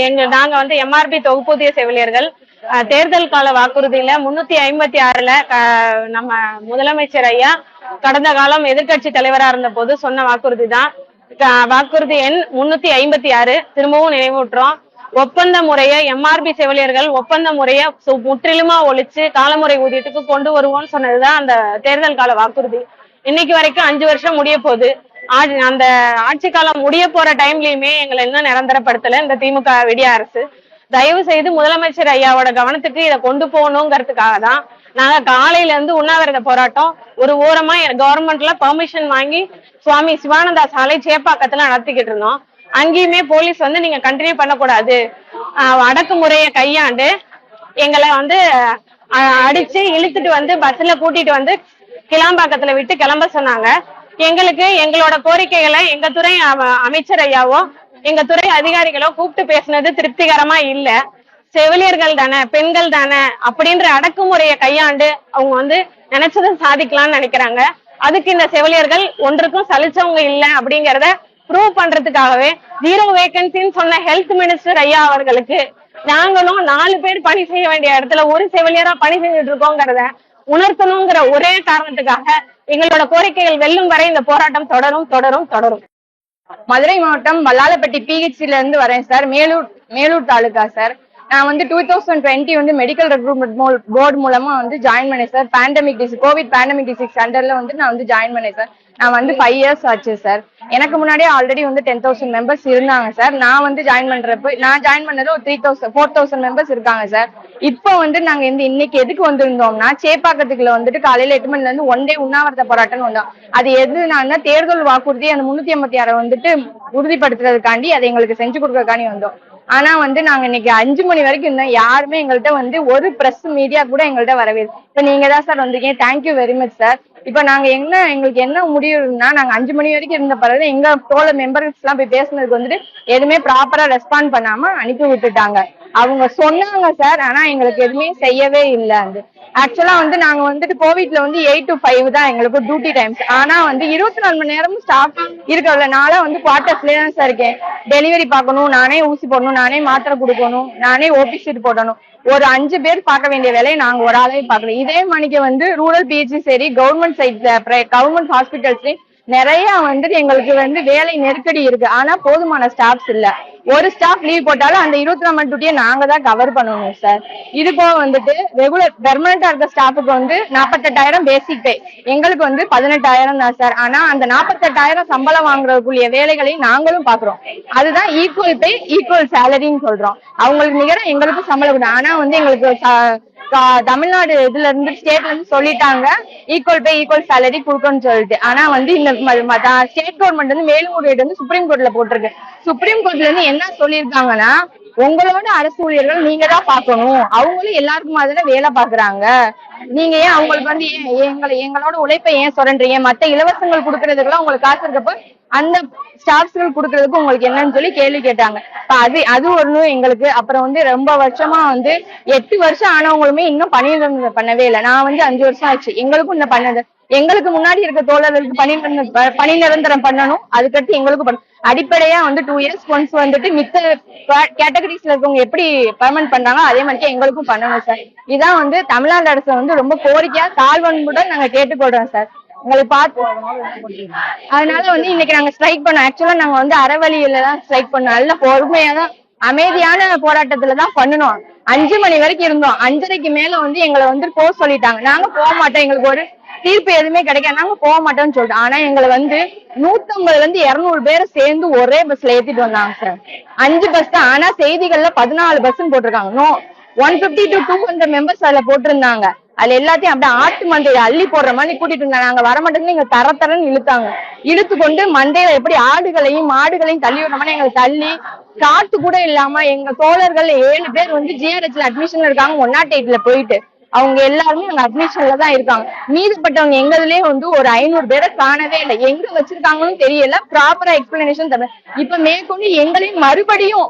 எங்க நாங்க வந்து எம்ஆர்பி தொகுப்பூதிய செவிலியர்கள். அஹ், தேர்தல் கால வாக்குறுதியில முன்னூத்தி ஐம்பத்தி ஆறுல நம்ம முதலமைச்சர் ஐயா கடந்த காலம் எதிர்க்கட்சி தலைவரா இருந்த போது சொன்ன வாக்குறுதி தான் வாக்குறுதி எண் முன்னூத்தி ஐம்பத்தி ஆறு. திரும்பவும் நினைவூட்டுறோம். ஒப்பந்த முறையை எம்ஆர்பி செவிலியர்கள் ஒப்பந்த முறைய சு- முற்றிலுமா ஒழிச்சு காலமுறை ஊதியத்துக்கு கொண்டு வருவோம்னு சொன்னதுதான் அந்த தேர்தல் கால வாக்குறுதி. இன்னைக்கு வரைக்கும் அஞ்சு வருஷம் முடிய போகுது அந்த ஆட்சி காலம் முடிய போற டைம்லயுமே எங்களை இன்னும் நிரந்தரப்படுத்தல இந்த திமுக விடிய அரசு. தயவு செய்து முதலமைச்சர் ஐயாவோட கவனத்துக்கு இதை கொண்டு போகணுங்கிறதுக்காக தான் நாங்க காலையில இருந்து உண்ணாவிரத போராட்டம் ஒரு ஓரமா கவர்மெண்ட்ல பெர்மிஷன் வாங்கி சுவாமி சிவானந்தா சாலை சேப்பாக்கத்துல நடத்திக்கிட்டு இருந்தோம். அங்கேயுமே போலீஸ் வந்து நீங்க கண்டினியூ பண்ணக்கூடாது. அடக்குமுறையை கையாண்டு எங்களை வந்து அடிச்சு இழுத்துட்டு வந்து பஸ்ல கூட்டிட்டு வந்து கிளாம்பாக்கத்துல விட்டு கிளம்ப சொன்னாங்க. எங்களுக்கு எங்களோட கோரிக்கைகளை எங்க துறை அமைச்சர் ஐயாவோ எங்க துறை அதிகாரிகளோ கூப்பிட்டு பேசுனது திருப்திகரமா இல்ல. செவிலியர்கள் தானே பெண்கள் தானே அப்படின்ற அடக்குமுறையை கையாண்டு அவங்க வந்து நினைச்சதை சாதிக்கலாம்னு நினைக்கிறாங்க. அதுக்கு இந்த செவிலியர்கள் ஒன்றுக்கும் சலிச்சவங்க இல்ல அப்படிங்கறத ப்ரூவ் பண்றதுக்காகவே ஜீரோ வேகன்சின்னு சொன்ன ஹெல்த் மினிஸ்டர் ஐயா அவர்களுக்கு நாங்களும் நாலு பேர் பணி செய்ய வேண்டிய இடத்துல ஒரு செவிலியரா பணி செஞ்சுட்டு இருக்கோங்கிறத உணர்த்தணுங்கிற ஒரே காரணத்துக்காக எங்களோட கோரிக்கைகள் வெல்லும் வரை இந்த போராட்டம் தொடரும் தொடரும் தொடரும். மதுரை மாவட்டம் வல்லாலப்பட்டி பிஹெச்சில இருந்து வரேன் சார். மேலூர் மேலூர் தாலுகா சார். நான் வந்து டூ தௌசண்ட் டுவெண்ட்டி வந்து மெடிக்கல் ரெக்ரூட்மெண்ட் போர்டு மூலமா வந்து ஜாயின் பண்ணேன் sir. Pandemic disease covid pandemic disease சென்டர்ல வந்து நான் வந்து ஜாயின் பண்ணேன் சார். நான் வந்து ஃபைவ் இயர்ஸ் ஆச்சு சார். எனக்கு முன்னாடியே ஆல்ரெடி வந்து டென் தௌசண்ட் மெம்பர்ஸ் இருந்தாங்க சார். நான் வந்து ஜாயின் பண்றப்ப நான் ஜாயின் பண்ணது ஒரு three thousand four thousand members இருக்காங்க சார். இப்போ வந்து நாங்க இந்த இன்னைக்கு எதுக்கு வந்திருந்தோம்னா சேப்பாக்கத்துக்குள்ள வந்துட்டு காலையில எட்டு மணில இருந்து ஒன் டே உண்ணாவிரத போராட்டம் வந்தோம் அது எதுனா தேர்தல் வாக்குறுதி அந்த முன்னூத்தி ஐம்பத்தி ஆறை வந்துட்டு உறுதிப்படுத்துறதுக்காண்டி அதை எங்களுக்கு செஞ்சு கொடுக்கறதுக்காண்டி வந்தோம். ஆனா வந்து நாங்க இன்னைக்கு அஞ்சு மணி வரைக்கும் இருந்தோம். யாருமே எங்கள்கிட்ட வந்து ஒரு பிரஸ் மீடியா கூட எங்கள்கிட்ட வரவே இல்லை. இப்ப நீங்க தான் சார் வந்திருக்கீங்க தேங்க்யூ வெரி மச் சார் இப்ப நாங்க என்ன எங்களுக்கு என்ன முடியும்னா நாங்க அஞ்சு மணி வரைக்கும் இருந்த பிறகு எங்க தோழ மெம்பர்ஸ் எல்லாம் போய் பேசுனதுக்கு வந்துட்டு எதுவுமே ப்ராப்பரா ரெஸ்பாண்ட் பண்ணாம அனுப்பி விட்டுட்டாங்க. அவங்க சொன்னாங்க சார் ஆனா எங்களுக்கு எதுவுமே செய்யவே இல்லை அது. ஆக்சுவலா வந்து நாங்க வந்துட்டு கோவிட்ல வந்து எயிட் டு ஃபைவ் தான் எங்களுக்கு டியூட்டி டைம்ஸ் ஆனா வந்து இருபத்தி நாலு மணி நேரமும் ஸ்டாஃப் இருக்கல நாளா வந்து குவார்டர்ஸ்லயே தான் சார் இருக்கேன். டெலிவரி பார்க்கணும் நானே ஊசி போடணும் நானே மாத்திரை கொடுக்கணும் நானே ஓபி சீட் போடணும். ஒரு அஞ்சு பேர் பார்க்க வேண்டிய வேலையை நாங்க ஒரு ஆளே பார்க்கணும் இதே மணிக்கு வந்து ரூரல் பிஹெச்சி சரி கவர்மெண்ட் சைட்ல கவர்மெண்ட் ஹாஸ்பிட்டல்ஸ்லயும் நிறைய வந்துட்டு எங்களுக்கு வந்து வேலை நெருக்கடி இருக்கு. ஆனா போதுமான ஸ்டாஃப்ஸ் இல்ல. ஒரு ஸ்டாஃப் லீவ் போட்டாலும் அந்த இருபத்தி நாலு மணி டியூட்டியை நாங்க தான் கவர் பண்ணணும் சார் இது போக வந்துட்டு ரெகுலர் பெர்மனண்டா இருக்க ஸ்டாஃபுக்கு வந்து நாற்பத்தெட்டாயிரம் பேசிக் பே எங்களுக்கு வந்து பதினெட்டாயிரம் தான் சார் ஆனா அந்த நாற்பத்தெட்டாயிரம் சம்பளம் வாங்குறதுக்குரிய வேலைகளை நாங்களும் பாக்குறோம். அதுதான் ஈக்குவல் பே ஈக்குவல் சேலரின்னு சொல்றோம். அவங்களுக்கு நிகர எங்களுக்கும் சம்பளம் ஆனா வந்து எங்களுக்கு தமிழ்நாடு இதுல இருந்து ஸ்டேட்ல இருந்து சொல்லிட்டாங்க. ஈக்குவல் பே ஈக்குவல் சேலரி கொடுக்கணும்னு சொல்லிட்டு. ஆனா வந்து இந்த ஸ்டேட் கவர்மெண்ட் வந்து மேல்முறையீடு வந்து சுப்ரீம் கோர்ட்ல போட்டிருக்கு. சுப்ரீம் கோர்ட்ல இருந்து என்ன சொல்லியிருக்காங்கன்னா உங்களோட அரசு ஊழியர்கள் நீங்க தான் பாக்கணும் அவங்களும் எல்லாருக்கும் மாதிரி வேலை பாக்குறாங்க நீங்க ஏன் அவங்களுக்கு வந்து எங்களை எங்களோட உழைப்பை ஏன் சுரண்டுறீங்க மத்த இலவசங்கள் கொடுக்கறதுக்கெல்லாம் உங்களுக்கு காசு இருக்கப்ப அந்த ஸ்டாஃப்ஸ்கள் கொடுக்கறதுக்கு உங்களுக்கு என்னன்னு சொல்லி கேள்வி கேட்டாங்க. இப்ப அது அது ஒண்ணு எங்களுக்கு. அப்புறம் வந்து ரொம்ப வருஷமா வந்து எட்டு வருஷம் ஆனவங்களுமே இன்னும் பணி நிரந்தரம் பண்ணவே இல்லை. நான் வந்து அஞ்சு வருஷம் ஆச்சு. எங்களுக்கும் இந்த பண்ணது எங்களுக்கு முன்னாடி இருக்க தோழர்களுக்கு பணி பணி நிரந்தரம் பண்ணணும். அதுக்கடுத்து எங்களுக்கும் பண்ணணும் அடிப்படையா வந்து டூ இயர்ஸ் ஒன்ஸ் வந்துட்டு மித்த கேட்டகரிஸ்ல இருக்கவங்க எப்படி பர்மனன்ட் பண்றாங்க அதே மாதிரி எங்களுக்கும் பண்ணணும் சார் இதான் வந்து தமிழ்நாடு அரசு வந்து ரொம்ப கோரிக்கையா தாழ்வன்புடன் நாங்க கேட்டுக்கொள்றோம் சார் உங்களை பார்த்து அதனால வந்து இன்னைக்கு நாங்க ஸ்ட்ரைக் பண்ணோம். ஆக்சுவலா நாங்க வந்து அறவழியில தான் ஸ்ட்ரைக் பண்ணோம். நல்ல பொறுமையா தான் அமைதியான போராட்டத்துல தான் பண்ணணும் அஞ்சு மணி வரைக்கும் இருந்தோம். அஞ்சரைக்கு மேல வந்து எங்களை வந்து போக சொல்லிட்டாங்க. நாங்க போக மாட்டோம். எங்களுக்கு ஒரு தீர்ப்பு எதுவுமே கிடைக்காது. நாங்க போக மாட்டோம்னு சொல்லிட்டோம். ஆனா எங்களை வந்து நூத்தம்பதுல இருந்து இருநூறு பேரை சேர்ந்து ஒரே பஸ்ல ஏத்திட்டு வந்தாங்க சார் அஞ்சு பஸ் தான். ஆனா செய்திகள்ல பதினாலு பஸ் போட்டிருக்காங்க. No one fifty to two hundred members அதுல போட்டிருந்தாங்க. அது எல்லாத்தையும் அப்படியே ஆட்டு மந்தையில அள்ளி போடுற மாதிரி கூட்டிட்டு இருந்தாங்க. நாங்க வர எங்க தர தரன்னு இழுத்தாங்க. இழுத்து கொண்டு மந்தையில எப்படி ஆடுகளையும் மாடுகளையும் தள்ளி விடுற மாதிரி எங்களை தள்ளி காத்து கூட இல்லாம எங்க தோழர்கள் ஏழு பேர் வந்து ஜிஆர்ஹெச்ல அட்மிஷன் இருக்காங்க. ஒன் நாட் எயிட்ல போயிட்டு. அவங்க எல்லாருமே அங்க அட்மிஷன்ல தான் இருக்காங்க. மீதிப்பட்டவங்க எங்கதுலயே வந்து ஒரு ஐநூறு பேரை காணவே இல்லை. எங்க வச்சிருக்காங்கன்னு தெரியல. ப்ராப்பரா எக்ஸ்பிளனேஷன் தர இப்ப மேற்கொண்டு எங்களையும் மறுபடியும்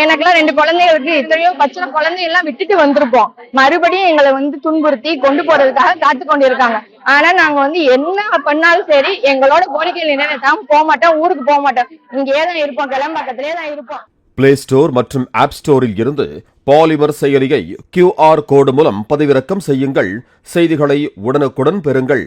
எனக்கெல்லாம் ரெண்டு குழந்தைங்க இருக்கு எத்தனையோ பச்சை குழந்தை எல்லாம் விட்டுட்டு வந்திருப்போம் மறுபடியும் எங்களை வந்து துன்புறுத்தி கொண்டு போறதுக்காக காத்து கொண்டு இருக்காங்க ஆனா நாங்க வந்து என்ன பண்ணாலும் சரி எங்களோட கோரிக்கைகள் நிறைவேற்றாம போக மாட்டோம் ஊருக்கு போக மாட்டோம். இங்கேயே தான் இருப்போம் கிளம்பக்கத்திலே தான் இருப்போம். பிளே ஸ்டோர் மற்றும் ஆப் ஸ்டோரில் இருந்து பாலிமர் செயலியை கியூஆர் கோடு மூலம் பதிவிறக்கம் செய்யுங்கள். செய்திகளை உடனுக்குடன் பெறுங்கள்.